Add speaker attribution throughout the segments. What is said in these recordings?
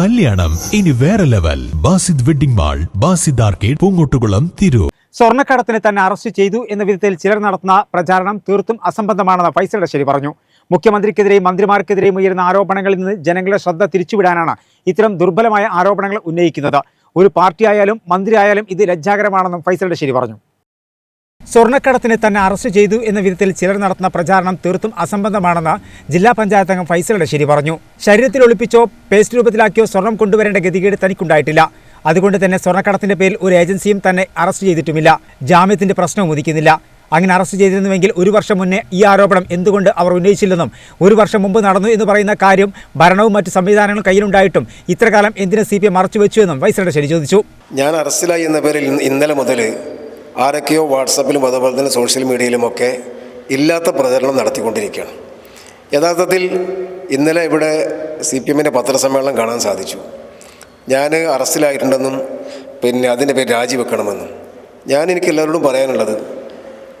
Speaker 1: കല്യാണം. ഇനി വേറെ level. Basid wedding mall Basid arcade Poongottukulam Tirur.
Speaker 2: സ്വർണക്കടത്തിന് തന്നെ അറസ്റ്റ് ചെയ്തു എന്ന വിധത്തിൽ ചിലർ നടത്തുന്ന പ്രചാരണം തീർത്തും അസംബന്ധമാണെന്ന് ഫൈസൽ ശരി പറഞ്ഞു. മുഖ്യമന്ത്രിക്കെതിരെയും മന്ത്രിമാർക്കെതിരെയും ഉയരുന്ന ആരോപണങ്ങളിൽ നിന്ന് ജനങ്ങളെ ശ്രദ്ധ തിരിച്ചുവിടാനാണ് ഇത്തരം ദുർബലമായ ആരോപണങ്ങൾ ഉന്നയിക്കുന്നത്. ഒരു പാർട്ടിയായാലും മന്ത്രിയായാലും ഇത് ലജ്ജാകരമാണെന്നും ഫൈസൽ ശരി പറഞ്ഞു. സ്വർണക്കടത്തിന് തന്നെ അറസ്റ്റ് ചെയ്തു എന്ന വിധത്തിൽ ചിലർ നടത്തുന്ന പ്രചാരണം തീർത്തും അസംബന്ധമാണെന്ന് ജില്ലാ പഞ്ചായത്ത് അംഗം ഫൈസൽ ശരി പറഞ്ഞു. ശരീരത്തിൽ ഒളിപ്പിച്ചോ പേസ്റ്റ് രൂപത്തിലാക്കിയോ സ്വർണം കൊണ്ടുവരേണ്ട ഗതികേട് തനിക്കുണ്ടായിട്ടില്ല. അതുകൊണ്ട് തന്നെ സ്വർണക്കടത്തിന്റെ പേരിൽ ഒരു ഏജൻസിയും തന്നെ അറസ്റ്റ് ചെയ്തിട്ടുമില്ല. ജാമ്യത്തിന്റെ പ്രശ്നവും ഉദിക്കുന്നില്ല. അങ്ങനെ അറസ്റ്റ് ചെയ്തിരുന്നുവെങ്കിൽ ഒരു വർഷം മുന്നേ ഈ ആരോപണം എന്തുകൊണ്ട് അവർ ഉന്നയിച്ചില്ലെന്നും ഒരു വർഷം മുമ്പ് നടന്നു എന്ന് പറയുന്ന കാര്യം ഭരണവും മറ്റ് സംവിധാനങ്ങളും കയ്യിലുണ്ടായിട്ടും ഇത്രകാലം എന്തിനു സി പി എം മറച്ചുവെച്ചു എന്നും വൈസ് ചോദിച്ചു.
Speaker 3: ഞാൻ അറസ്റ്റിലായി എന്ന പേരിൽ ഇന്നലെ മുതൽ ആരൊക്കെയോ വാട്സപ്പിലും അതുപോലെ തന്നെ സോഷ്യൽ മീഡിയയിലുമൊക്കെ ഇല്ലാത്ത പ്രചരണം നടത്തിക്കൊണ്ടിരിക്കുകയാണ്. യഥാർത്ഥത്തിൽ ഇന്നലെ ഇവിടെ സി പി എമ്മിന്റെ പത്രസമ്മേളനം കാണാൻ സാധിച്ചു. ഞാൻ അറസ്റ്റിലായിട്ടുണ്ടെന്നും പിന്നെ അതിന്റെ പേര് രാജിവെക്കണമെന്നും. ഞാൻ എനിക്ക് എല്ലാവരോടും പറയാനുള്ളത്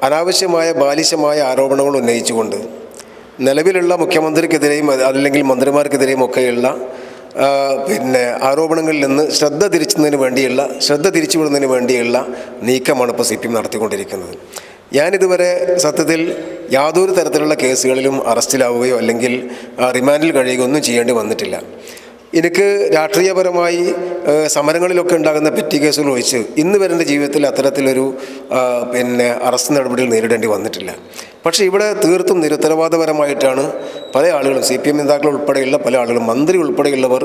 Speaker 3: അനാവശ്യമായ ബാലിശമായ ആരോപണങ്ങൾ ഉന്നയിച്ചുകൊണ്ട് നിലവിലുള്ള മുഖ്യമന്ത്രിക്കെതിരെയും അല്ലെങ്കിൽ മന്ത്രിമാർക്കെതിരെയും ഒക്കെയുള്ള പിന്നെ ആരോപണങ്ങളിൽ നിന്ന് ശ്രദ്ധ തിരിച്ചുന്നതിന് വേണ്ടിയുള്ള ശ്രദ്ധ തിരിച്ചുവിടുന്നതിന് വേണ്ടിയുള്ള നീക്കമാണ് ഇപ്പോൾ സി പി എം നടത്തിക്കൊണ്ടിരിക്കുന്നത്. ഞാനിതുവരെ സത്യത്തിൽ യാതൊരു തരത്തിലുള്ള കേസുകളിലും അറസ്റ്റിലാവുകയോ അല്ലെങ്കിൽ റിമാൻഡിൽ കഴിയുകയോ ഒന്നും ചെയ്യേണ്ടി വന്നിട്ടില്ല. എനിക്ക് രാഷ്ട്രീയപരമായി സമരങ്ങളിലൊക്കെ ഉണ്ടാകുന്ന പെറ്റി കേസുകൾ ഒഴിച്ച് ഇന്ന് വരെ എന്റെ ജീവിതത്തിൽ അത്തരത്തിലൊരു പിന്നെ അറസ്റ്റ് നടപടികൾ നേരിടേണ്ടി വന്നിട്ടില്ല. പക്ഷേ ഇവിടെ തീർത്തും നിരുത്തരവാദപരമായിട്ടാണ് പല ആളുകളും സി പി എം നേതാക്കൾ ഉൾപ്പെടെയുള്ള പല ആളുകളും മന്ത്രി ഉൾപ്പെടെയുള്ളവർ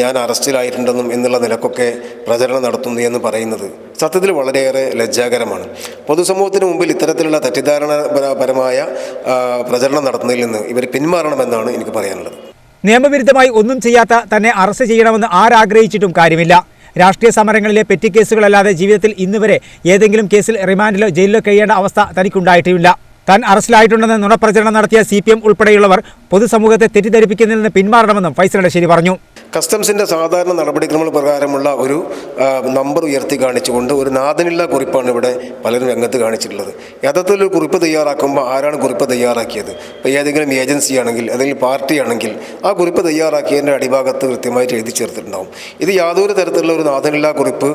Speaker 3: ഞാൻ അറസ്റ്റിലായിട്ടുണ്ടെന്നും എന്നുള്ള നിലക്കൊക്കെ പ്രചരണം നടത്തുന്നു എന്ന് പറയുന്നത് സത്യത്തിൽ വളരെയേറെ ലജ്ജാകരമാണ്. പൊതുസമൂഹത്തിന് മുമ്പിൽ ഇത്തരത്തിലുള്ള തെറ്റിദ്ധാരണപരമായ പ്രചരണം നടത്തുന്നതിൽ നിന്ന് ഇവർ പിന്മാറണമെന്നാണ് എനിക്ക് പറയാനുള്ളത്.
Speaker 2: നിയമവിരുദ്ധമായി ഒന്നും ചെയ്യാത്ത തന്നെ അറസ്റ്റ് ചെയ്യണമെന്ന് ആരാഗ്രഹിച്ചിട്ടും കാര്യമില്ല. രാഷ്ട്രീയ സമരങ്ങളിലെ പെറ്റി കേസുകളല്ലാതെ ജീവിതത്തിൽ ഇന്നുവരെ ഏതെങ്കിലും കേസിൽ റിമാൻഡിലോ ജയിലിലോ കഴിയേണ്ട അവസ്ഥ തനിക്കുണ്ടായിട്ടുമില്ല താൻ അറസ്റ്റിലായിട്ടുണ്ടെന്ന് നുണപ്രചരണം നടത്തിയ സി പി എം ഉൾപ്പെടെയുള്ളവർ പൊതുസമൂഹത്തെ തെറ്റിദ്ധരിപ്പിക്കുന്നതിൽ നിന്ന് പിന്മാറണമെന്നും ഫൈസൽ ശരി പറഞ്ഞു.
Speaker 3: കസ്റ്റംസിന്റെ സാധാരണ നടപടിക്രമങ്ങൾ പ്രകാരമുള്ള ഒരു നമ്പർ ഉയർത്തി കാണിച്ചുകൊണ്ട് ഒരു നാഥനില്ല കുറിപ്പാണ് ഇവിടെ പലരും രംഗത്ത് കാണിച്ചിട്ടുള്ളത്. യഥാർത്ഥത്തിൽ ഒരു കുറിപ്പ് തയ്യാറാക്കുമ്പോൾ ആരാണ് കുറിപ്പ് തയ്യാറാക്കിയത്? ഇപ്പോൾ ഏതെങ്കിലും ഏജൻസി ആണെങ്കിൽ അല്ലെങ്കിൽ പാർട്ടി ആണെങ്കിൽ ആ കുറിപ്പ് തയ്യാറാക്കിയതിന്റെ അടിഭാഗത്ത് കൃത്യമായിട്ട് എഴുതി ചേർത്തിട്ടുണ്ടാവും. ഇത് യാതൊരു തരത്തിലുള്ള ഒരു നാഥനില്ല കുറിപ്പ്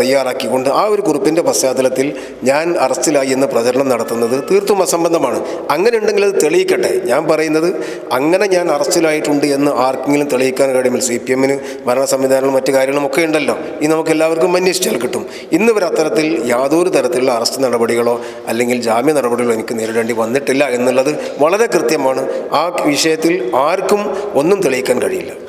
Speaker 3: തയ്യാറാക്കിക്കൊണ്ട് ആ ഒരു കുറിപ്പിന്റെ പശ്ചാത്തലത്തിൽ ഞാൻ അറസ്റ്റിലായി എന്ന് പ്രചരണം നടത്തുന്നത് തീർത്തും അസംബന്ധമാണ്. അങ്ങനെ ഉണ്ടെങ്കിൽ അത് തെളിയിക്കട്ടെ. ഞാൻ പറയുന്നത് അങ്ങനെ ഞാൻ അറസ്റ്റിലായിട്ടുണ്ട് എന്ന് ആർക്കെങ്കിലും തെളിയിക്കാൻ കഴിയുമെങ്കിൽ സി പി എമ്മിന് ഭരണ സംവിധാനങ്ങളും മറ്റു കാര്യങ്ങളും ഒക്കെ ഉണ്ടല്ലോ. ഇത് നമുക്ക് എല്ലാവർക്കും അന്വേഷിച്ചാൽ കിട്ടും. ഇന്ന് ഇവർ അത്തരത്തിൽ യാതൊരു തരത്തിലുള്ള അറസ്റ്റ് നടപടികളോ അല്ലെങ്കിൽ ജാമ്യ നടപടികളോ എനിക്ക് നേരിടേണ്ടി വന്നിട്ടില്ല എന്നുള്ളത് വളരെ കൃത്യമാണ്. ആ വിഷയത്തിൽ ആർക്കും ഒന്നും തെളിയിക്കാൻ കഴിയില്ല.